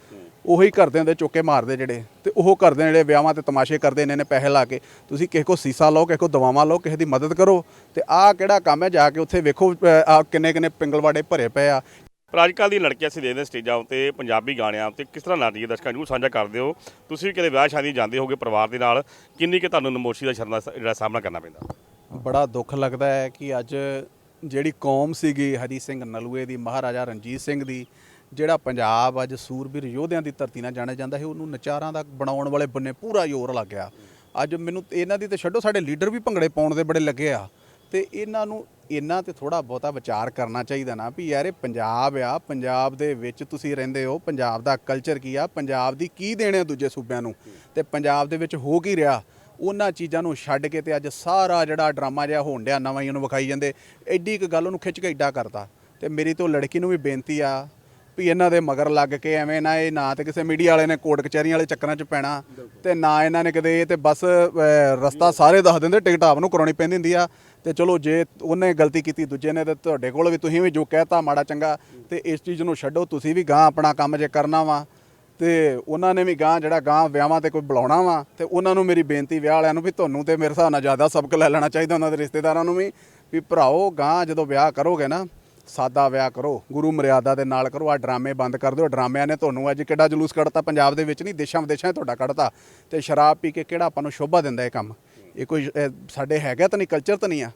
ਉਹੀ ਘਰਦਿਆਂ ਦੇ ਚੁੱਕੇ ਮਾਰਦੇ ਜਿਹੜੇ ਤੇ ਉਹ ਘਰਦੇ ਜਿਹੜੇ ਵਿਆਹਾਂ ਤੇ ਤਮਾਸ਼ੇ ਕਰਦੇ ਨੇ ਨੇ ਪੈਸੇ ਲਾ ਕੇ। ਤੁਸੀਂ ਕਿਸੇ ਕੋ ਸੀਸਾ ਲਓ ਕਿਸੇ ਕੋ ਦਵਾਵਾਂ ਲਓ ਕਿਸੇ ਦੀ ਮਦਦ ਕਰੋ ਤੇ ਆਹ ਕਿਹੜਾ ਕੰਮ ਹੈ? ਜਾ ਕੇ ਉੱਥੇ ਵੇਖੋ ਆ ਕਿੰਨੇ ਕਿੰਨੇ ਪਿੰਗਲਵਾੜੇ ਭਰੇ ਪਏ ਆ। ਪਰ ਅੱਜ ਕੱਲ੍ਹ ਦੀ ਲੜਕੀਆਂ ਅਸੀਂ ਦੇਖਦੇ ਸਟੇਜਾਂ ਉੱਤੇ ਪੰਜਾਬੀ ਗਾਣਿਆਂ ਉੱਤੇ ਕਿਸ ਤਰ੍ਹਾਂ ਨੱਚਦੀਆਂ ਦਰਸ਼ਕਾਂ ਨੂੰ ਸਾਂਝਾ ਕਰਦੇ ਹੋ। ਤੁਸੀਂ ਵੀ ਕਿਤੇ ਵਿਆਹ ਸ਼ਾਦੀ ਜਾਂਦੇ ਹੋਗੇ ਪਰਿਵਾਰ ਦੇ ਨਾਲ ਕਿੰਨੀ ਕਿ ਤੁਹਾਨੂੰ ਨਮੋਸ਼ੀ ਦਾ ਸ਼ਰਨਾ ਜਿਹੜਾ ਸਾਹਮਣਾ ਕਰਨਾ ਪੈਂਦਾ? ਬੜਾ ਦੁੱਖ ਲੱਗਦਾ ਹੈ ਕਿ ਅੱਜ ਜਿਹੜੀ ਕੌਮ ਸੀਗੀ ਹਰੀ ਸਿੰਘ ਨਲੂਏ ਦੀ ਮਹਾਰਾਜਾ ਰਣਜੀਤ ਸਿੰਘ ਦੀ ਜਿਹੜਾ ਪੰਜਾਬ ਅੱਜ ਸੂਰਬੀਰ ਯੋਧਿਆਂ ਦੀ ਧਰਤੀ ਨਾਲ ਜਾਣਿਆ ਜਾਂਦਾ ਹੈ, ਉਹਨੂੰ ਨਚਾਰਾਂ ਦਾ ਬਣਾਉਣ ਵਾਲੇ ਬੰਨੇ ਪੂਰਾ ਜ਼ੋਰ ਲੱਗ ਗਿਆ। ਅੱਜ ਮੈਨੂੰ ਇਹਨਾਂ ਦੀ ਤੇ ਛੱਡੋ, ਸਾਡੇ ਲੀਡਰ ਵੀ ਭੰਗੜੇ ਪਾਉਣ ਦੇ ਬੜੇ ਲੱਗੇ ਆ। ਤੇ ਇਹਨਾਂ ਨੂੰ ਇਹਨਾਂ ਤੇ ਥੋੜਾ ਬਹੁਤਾ ਵਿਚਾਰ ਕਰਨਾ ਚਾਹੀਦਾ ਨਾ ਵੀ ਯਾਰ ਇਹ ਪੰਜਾਬ ਆ, ਪੰਜਾਬ ਦੇ ਵਿੱਚ ਤੁਸੀਂ ਰਹਿੰਦੇ ਹੋ, ਪੰਜਾਬ ਦਾ ਕਲਚਰ ਕੀ ਆ, ਪੰਜਾਬ ਦੀ ਕੀ ਦੇਣੇ ਆ ਦੂਜੇ ਸੂਬਿਆਂ ਨੂੰ? ਤੇ ਪੰਜਾਬ ਦੇ ਵਿੱਚ ਹੋ ਕੀ ਰਿਹਾ? ਉਹਨਾਂ ਚੀਜ਼ਾਂ ਨੂੰ ਛੱਡ ਕੇ ਤੇ ਅੱਜ ਸਾਰਾ ਜਿਹੜਾ ਡਰਾਮਾ ਜਿਹਾ ਹੋਣ ਡਿਆ, ਨਵਾਂ ਹੀ ਉਹਨੂੰ ਵਿਖਾਈ ਜਾਂਦੇ। ਐਡੀ ਇੱਕ ਗੱਲ ਉਹਨੂੰ ਖਿੱਚ ਕੇ ਐਡਾ ਕਰਤਾ। ਤੇ ਮੇਰੀ ਤੋਂ ਲੜਕੀ ਨੂੰ ਵੀ ਬੇਨਤੀ ਆ ਵੀ ਇਹਨਾਂ ਦੇ ਮਗਰ ਲੱਗ ਕੇ ਐਵੇਂ ਨਾ ਇਹ ਨਾ ਤੇ ਕਿਸੇ ਮੀਡੀਆ ਵਾਲੇ ਨੇ ਕੋਰਟ ਕਚਹਿਰੀਆਂ ਵਾਲੇ ਚੱਕਰਾਂ 'ਚ ਪੈਣਾ ਤੇ ਨਾ ਇਹਨਾਂ ਨੇ ਕਦੇ ਇਹ ਤੇ ਬਸ ਰਸਤਾ ਸਾਰੇ ਦੱਸ ਦਿੰਦੇ, ਟਿਕਟ ਆਪ ਨੂੰ ਕਰਾਉਣੀ ਪੈਂਦੀ ਹੁੰਦੀ ਆ। ਤੇ ਚਲੋ ਜੇ ਉਹਨੇ ਗਲਤੀ ਕੀਤੀ ਦੂਜੇ ਨੇ ਤੇ ਤੁਹਾਡੇ ਕੋਲ ਵੀ ਤੁਸੀਂ ਵੀ ਜੋ ਕਹਿਤਾ ਮਾੜਾ ਚੰਗਾ, ਤੇ ਇਸ ਚੀਜ਼ ਨੂੰ ਛੱਡੋ, ਤੁਸੀਂ ਵੀ ਗਾਂ ਆਪਣਾ ਕੰਮ ਜੇ ਕਰਨਾ ਵਾ। ਤੇ ਉਹਨਾਂ ਨੇ ਵੀ ਗਾਂ ਜਿਹੜਾ ਗਾਂ ਵਿਆਹਾਂ ਤੇ ਕੋਈ ਬੁਲਾਉਣਾ ਵਾ, ਤੇ ਉਹਨਾਂ ਨੂੰ ਮੇਰੀ ਬੇਨਤੀ ਵਿਆਹ ਵਾਲਿਆਂ ਨੂੰ ਵੀ ਤੁਹਾਨੂੰ ਤੇ ਮੇਰੇ ਹਿਸਾਬ ਨਾਲ ਜ਼ਿਆਦਾ ਸਬਕ ਲੈ ਲੈਣਾ ਚਾਹੀਦਾ ਉਹਨਾਂ ਦੇ ਰਿਸ਼ਤੇਦਾਰਾਂ ਨੂੰ ਵੀ ਵੀ ਭਰਾਓ ਗਾਂ ਜਦੋਂ ਵਿਆਹ ਕਰੋਗੇ ਨਾ ਸਾਦਾ ਵਿਆਹ ਕਰੋ, ਗੁਰੂ ਮਰਿਆਦਾ ਦੇ ਨਾਲ ਕਰੋ ਆ ਡਰਾਮੇ ਬੰਦ ਕਰ ਦਿਓ। ਡਰਾਮਿਆਂ ਨੇ ਤੁਹਾਨੂੰ ਅੱਜ ਕਿੱਡਾ ਜਲੂਸ ਕੱਢਤਾ? ਪੰਜਾਬ ਦੇ ਵਿੱਚ ਨਹੀਂ, ਦੇਸ਼ਾਂ ਵਿਦੇਸ਼ਾਂ 'ਚ ਤੁਹਾਡਾ ਕੱਢਤਾ। ਤੇ ਸ਼ਰਾਬ ਪੀ ਕੇ ਕਿਹੜਾ ਆਪਾਂ ਨੂੰ ਸ਼ੋਭਾ ਦਿੰਦਾ ਇਹ ਕੰਮ? ਇਹ ਕੋਈ ਸਾਡੇ ਹੈਗਾ ਤਾਂ ਨਹੀਂ ਕਲਚਰ ਤਾਂ ਨਹੀਂ ਆ।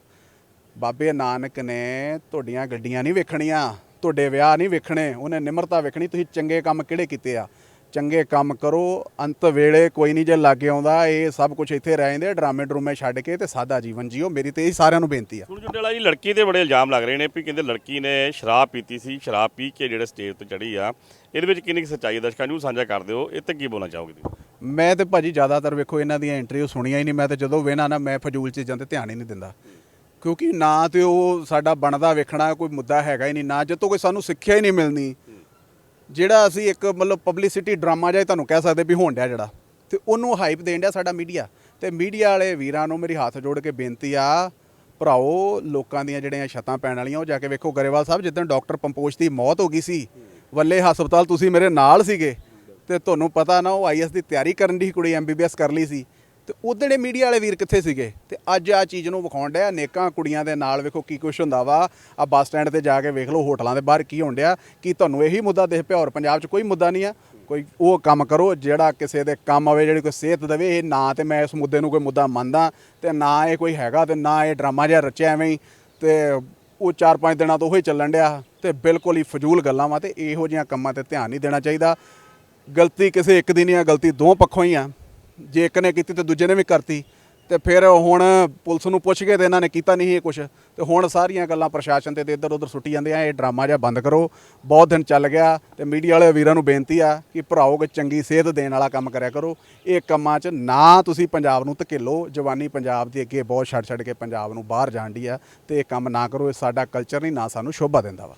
ਬਾਬੇ ਨਾਨਕ ਨੇ ਤੁਹਾਡੀਆਂ ਗੱਡੀਆਂ ਨਹੀਂ ਵੇਖਣੀਆਂ, ਤੁਹਾਡੇ ਵਿਆਹ ਨਹੀਂ ਵੇਖਣੇ, ਉਹਨੇ ਨਿਮਰਤਾ ਵੇਖਣੀ, ਤੁਸੀਂ ਚੰਗੇ ਕੰਮ ਕਿਹੜੇ ਕੀਤੇ ਆ? ਚੰਗੇ ਕੰਮ ਕਰੋ ਅੰਤ ਵੇਲੇ ਕੋਈ ਨਹੀਂ ਜੇ ਲਾਗੇ ਆਉਂਦਾ ਇਹ ਸਭ ਕੁਝ ਇੱਥੇ ਰਹਿ ਜਾਂਦੇ ਡਰਾਮੇ ਡਰੂਮੇ ਛੱਡ ਕੇ ਤੇ ਸਾਦਾ ਜੀਵਨ ਜੀਓ। ਮੇਰੀ ਤੇ ਇਹ ਸਾਰਿਆਂ ਨੂੰ ਬੇਨਤੀ ਆ। ਸੁਣ ਜੁੰਡੇਲਾ ਜੀ ਲੜਕੀ ਤੇ ਬੜੇ ਇਲਜ਼ਾਮ ਲੱਗ ਰਹੇ ਨੇ ਵੀ ਕਹਿੰਦੇ ਲੜਕੀ ਨੇ ਸ਼ਰਾਬ ਪੀਤੀ ਸੀ ਸ਼ਰਾਬ ਪੀ ਕੇ ਜਿਹੜੇ ਸਟੇਜ ਤੇ ਚੜੀ ਆ। ਇਹਦੇ ਵਿੱਚ ਕਿੰਨੀ ਸੱਚਾਈ ਦਰਸ਼ਕਾਂ ਨੂੰ ਸਾਂਝਾ ਕਰ ਦਿਓ। ਇਹ ਤੇ ਕੀ ਬੋਲਣਾ ਚਾਹੋਗੇ ਤੁਸੀਂ? ਮੈਂ ਤੇ ਭਾਜੀ ਜ਼ਿਆਦਾਤਰ ਵੇਖੋ ਇਹਨਾਂ ਦੀਆਂ ਇੰਟਰਵਿਊ ਸੁਣੀਆਂ ਹੀ ਨਹੀਂ। ਮੈਂ ਤੇ ਜਦੋਂ ਵੇਣਾ ਨਾ ਮੈਂ ਫਜ਼ੂਲ ਚੀਜ਼ਾਂ ਤੇ ਧਿਆਨ ਹੀ ਨਹੀਂ ਦਿੰਦਾ। ਕਿਉਂਕਿ ਨਾ ਤੇ ਉਹ ਸਾਡਾ ਬਣਦਾ ਵੇਖਣਾ ਕੋਈ ਮੁੱਦਾ ਹੈਗਾ ਹੀ ਨਹੀਂ। ਨਾ ਜਦੋਂ ਕੋਈ ਸਾਨੂੰ ਸਿੱਖਿਆ ਹੀ ਨਹੀਂ ਮਿਲਣੀ। ਜਿਹੜਾ ਅਸੀਂ ਇੱਕ ਮਤਲਬ ਪਬਲਿਸਿਟੀ ਡਰਾਮਾ ਜਿਹਾ ਤੁਹਾਨੂੰ ਕਹਿ ਸਕਦੇ ਵੀ ਹੋਣ ਡਿਆ ਜਿਹੜਾ, ਤੇ ਉਹਨੂੰ ਹਾਈਪ ਦੇਣ ਡਿਆ ਸਾਡਾ ਮੀਡੀਆ ਤੇ ਮੀਡੀਆ ਵਾਲੇ ਵੀਰਾਂ ਨੂੰ ਮੇਰੀ ਹੱਥ ਜੋੜ ਕੇ ਬੇਨਤੀ ਆ, ਭਰਾਓ, ਲੋਕਾਂ ਦੀਆਂ ਜਿਹੜੀਆਂ ਛੱਤਾਂ ਪੈਣ ਵਾਲੀਆਂ, ਉਹ ਜਾ ਕੇ ਵੇਖੋ ਗਰੇਵਾਲ ਸਾਹਿਬ, ਜਿੱਦਣ ਡਾਕਟਰ ਪੰਪੋਸ਼ ਦੀ ਮੌਤ ਹੋ ਗਈ ਸੀ, ਵੱਲੇ ਹਸਪਤਾਲ ਤੁਸੀਂ ਮੇਰੇ ਨਾਲ ਸੀਗੇ, ਤੇ ਤੁਹਾਨੂੰ ਪਤਾ ਨਾ ਉਹ ਆਈਐਸ ਦੀ ਤਿਆਰੀ ਕਰਨ ਦੀ ਕੁੜੀ ਐਮਬੀਬੀਐਸ ਕਰ ਲਈ ਸੀ। ਤੇ ਉਧੜੇ ਮੀਡੀਆ ਵਾਲੇ ਵੀਰ ਕਿੱਥੇ ਸੀਗੇ? ਤੇ ਅੱਜ ਆ ਚੀਜ਼ ਨੂੰ ਵਿਖਾਉਣ ਡਿਆ ਅਨੇਕਾਂ ਕੁੜੀਆਂ ਦੇ ਨਾਲ ਵੇਖੋ ਕੀ ਕੁਛ ਹੁੰਦਾ ਵਾ। ਆ ਬੱਸ ਸਟੈਂਡ ਤੇ ਜਾ ਕੇ ਵੇਖ ਲਓ, ਹੋਟਲਾਂ ਦੇ ਬਾਹਰ ਕੀ ਹੋਣ ਡਿਆ। ਕੀ ਤੁਹਾਨੂੰ ਇਹੀ ਮੁੱਦਾ ਦੇਖ ਪਿਆ? ਹੋਰ ਪੰਜਾਬ 'ਚ ਕੋਈ ਮੁੱਦਾ ਨਹੀਂ ਆ। ਕੋਈ ਉਹ ਕੰਮ ਕਰੋ, ਜਿਹੜਾ ਕਿਸੇ ਦੇ ਕੰਮ ਆਵੇ, ਜਿਹੜੀ ਕੋਈ ਸਿਹਤ ਦੇਵੇ, ਇਹ ਨਾ ਤੇ ਮੈਂ ਇਸ ਮੁੱਦੇ ਨੂੰ ਕੋਈ ਮੁੱਦਾ ਮੰਨਦਾ ਤੇ ਨਾ ਇਹ ਕੋਈ ਹੈਗਾ ਤੇ ਨਾ ਇਹ ਡਰਾਮਾ ਜਿਹਾ ਰਚਿਆ ਐਵੇਂ ਹੀ। ਤੇ ਉਹ 4-5 ਦਿਨਾਂ ਤੋਂ ਉਹੀ ਚੱਲਣ ਡਿਆ ਤੇ ਬਿਲਕੁਲ ਹੀ ਫਜ਼ੂਲ ਗੱਲਾਂ ਵਾ ਤੇ ਇਹੋ ਜਿਹੀਆਂ ਕੰਮਾਂ ਤੇ ਧਿਆਨ ਨਹੀਂ ਦੇਣਾ ਚਾਹੀਦਾ। ਗਲਤੀ ਕਿਸੇ ਇੱਕ ਦੀ ਨਹੀਂ ਆ, ਗਲਤੀ ਦੋ ਪੱਖੋਂ ਹੀ ਆ। ਜੇ ਇੱਕ ਨੇ ਕੀਤੀ ਤੇ ਦੂਜੇ ਨੇ ਵੀ ਕਰਤੀ, ਤੇ ਫਿਰ ਹੁਣ ਪੁਲਿਸ ਨੂੰ ਪੁੱਛ ਕੇ ਤੇ ਇਹਨਾਂ ਨੇ ਕੀਤਾ ਨਹੀਂ ਇਹ ਕੁਝ ਤੇ ਹੁਣ ਸਾਰੀਆਂ ਗੱਲਾਂ ਪ੍ਰਸ਼ਾਸਨ ਤੇ ਤੇ ਇੱਧਰ ਉੱਧਰ ਸੁੱਟੀ ਜਾਂਦੇ ਆ, ਇਹ ਡਰਾਮਾ ਜਿਹਾ ਬੰਦ ਕਰੋ। ਬਹੁਤ ਦਿਨ ਚੱਲ ਗਿਆ ਤੇ ਮੀਡੀਆ ਵਾਲੇ ਵੀਰਾਂ ਨੂੰ ਬੇਨਤੀ ਆ ਕਿ ਭਰਾਓ ਕਿ ਚੰਗੀ ਸਿਹਤ ਦੇਣ ਵਾਲਾ ਕੰਮ ਕਰਿਆ ਕਰੋ। ਇਹ ਕੰਮਾਂ 'ਚ ਨਾ ਤੁਸੀਂ ਪੰਜਾਬ ਨੂੰ ਧਕੇਲੋ। ਜਵਾਨੀ ਪੰਜਾਬ ਦੀ ਅੱਗੇ ਬਹੁਤ ਛੱਡ ਛੱਡ ਕੇ ਪੰਜਾਬ ਨੂੰ ਬਾਹਰ ਜਾਣ ਦੀ ਆ ਤੇ ਇਹ ਕੰਮ ਨਾ ਕਰੋ। ਇਹ ਸਾਡਾ ਕਲਚਰ ਨਹੀਂ, ਨਾ ਸਾਨੂੰ ਸ਼ੋਭਾ ਦਿੰਦਾ ਵਾ।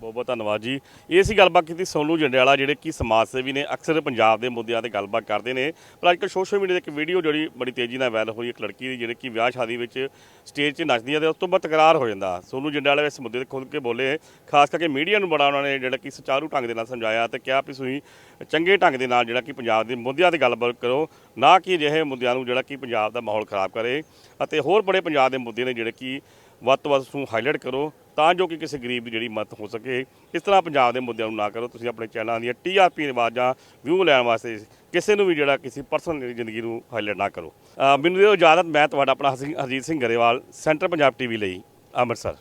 ਬਹੁਤ ਬਹੁਤ ਧੰਨਵਾਦ ਜੀ। ਇਹ ਸੀ ਗੱਲਬਾਤ ਕੀਤੀ ਸੋਨੂ ਜੰਡਿਆਲਾ, ਜਿਹੜੇ ਕਿ ਸਮਾਜ ਸੇਵੀ ਨੇ ਅਕਸਰ ਪੰਜਾਬ ਦੇ ਮੁੱਦਿਆਂ ਤੇ ਗੱਲਬਾਤ ਕਰਦੇ ਨੇ। ਪਰ ਅੱਜ ਅੱਜਕੱਲ ਸੋਸ਼ਲ ਮੀਡੀਆ ਤੇ ਇੱਕ ਵੀਡੀਓ ਜਿਹੜੀ ਬੜੀ ਤੇਜ਼ੀ ਨਾਲ ਵਾਇਰਲ ਹੋਈ, ਇੱਕ ਲੜਕੀ ਦੀ, ਜਿਹੜੀ ਕਿ ਵਿਆਹ ਸ਼ਾਦੀ ਵਿੱਚ ਸਟੇਜ 'ਤੇ ਨੱਚਦੀ ਹੈ ਤੇ ਉਸ ਤੋਂ ਬਾਅਦ ਤਕਰਾਰ ਹੋ ਜਾਂਦਾ। ਸੋਨੂ ਜੰਡਿਆਲਾ ਇਸ ਮੁੱਦੇ ਤੇ ਖੁੱਲ੍ਹ ਕੇ ਬੋਲੇ, ਖਾਸ ਕਰਕੇ ਮੀਡੀਆ ਨੂੰ ਬੜਾ ਉਹਨਾਂ ਨੇ ਜਿਹੜਾ ਕਿ ਸੁਚਾਰੂ ਢੰਗ ਦੇ ਨਾਲ ਸਮਝਾਇਆ ਤੇ ਕਿਹਾ ਵੀ ਤੁਸੀਂ ਚੰਗੇ ਢੰਗ ਦੇ ਨਾਲ ਜਿਹੜਾ ਕਿ ਪੰਜਾਬ ਦੇ ਮੁੱਦਿਆਂ ਤੇ ਗੱਲਬਾਤ ਕਰੋ, ਨਾ ਕਿ ਅਜਿਹੇ ਮੁੱਦਿਆਂ ਨੂੰ ਜਿਹੜਾ ਕਿ ਪੰਜਾਬ ਦਾ ਮਾਹੌਲ ਖਰਾਬ ਕਰੇ। ਅਤੇ ਹੋਰ ਬੜੇ ਪੰਜਾਬ ਦੇ ਮੁੱਦੇ ਨੇ ਜਿਹੜੇ ਕਿ ਵੱਧ ਤੋਂ ਵੱਧ ਨੂੰ ਹਾਈਲਾਈਟ ਕਰੋ। ਤਾਂ ਜੋ ਕਿ ਕਿਸੇ ਗਰੀਬ ਦੀ ਜਿਹੜੀ ਮਦਦ ਹੋ ਸਕੇ। ਇਸ ਤਰ੍ਹਾਂ ਪੰਜਾਬ ਦੇ ਮੁੱਦਿਆਂ ਨੂੰ ਨਾ ਕਰੋ। ਤੁਸੀਂ ਆਪਣੇ ਚੈਨਲਾਂ ਦੀਆਂ ਟੀਆਰਪੀ ਆਵਾਜ਼ਾਂ ਵਿਊ ਲੈਣ ਵਾਸਤੇ ਕਿਸੇ ਨੂੰ ਵੀ ਜਿਹੜਾ ਕਿਸੇ ਪਰਸਨਲ ਜ਼ਿੰਦਗੀ ਨੂੰ ਹਾਈਲਾਈਟ ਨਾ ਕਰੋ। ਮੈਨੂੰ ਦਿਓ ਇਜਾਜ਼ਤ। ਮੈਂ ਤੁਹਾਡਾ ਆਪਣਾ ਹਰਜੀਤ ਸਿੰਘ ਗਰੇਵਾਲ, ਸੈਂਟਰ ਪੰਜਾਬ ਟੀਵੀ ਲਈ ਅੰਮ੍ਰਿਤਸਰ।